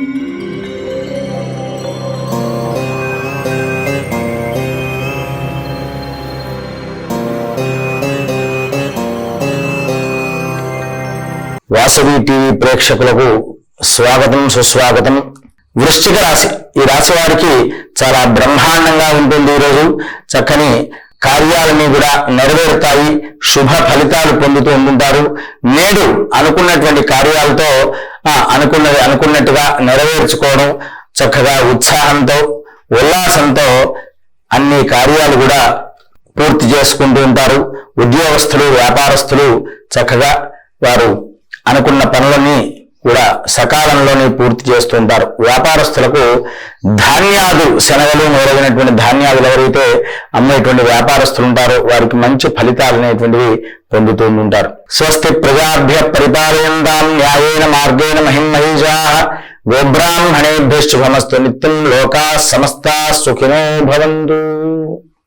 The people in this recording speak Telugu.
వాసవి టీవీ ప్రేక్షకులకు స్వాగతం సుస్వాగతం. వృశ్చిక రాశి ఈ రాశి వారికి చాలా బ్రహ్మాండంగా ఉంటుంది ఈరోజు. చక్కని కార్యాలని కూడా నెరవేరుతాయి శుభ ఫలితాలు పొందుతూ ఉంటుంటారు. నేడు అనుకున్నటువంటి కార్యాలతో అనుకున్నది అనుకున్నట్టుగా నెరవేర్చుకోవడం చక్కగా ఉత్సాహంతో ఉల్లాసంతో అన్ని కార్యాలు కూడా పూర్తి చేసుకుంటూ ఉంటారు. ఉద్యోగస్తులు వ్యాపారస్తులు చక్కగా వారు సకాలంలోనే పూర్తి చేస్తుంటారు. వ్యాపారస్తులకు ధాన్యాలు శనగలు మొదలైనటువంటి ధాన్యాలు ఎవరైతే అమ్మేటువంటి వ్యాపారస్తులు ఉంటారో వారికి మంచి ఫలితాలు అనేటువంటివి పొందుతూ ఉంటారు స్వస్తి ప్రజాభ్య పరిపాలయంతాం న్యాయేన మార్గేణ మహిమహిజా గోబ్రాహ్మణేభ్య శుభమస్తు నిత్యం లోకా సమస్తా సుఖినో భవంతు.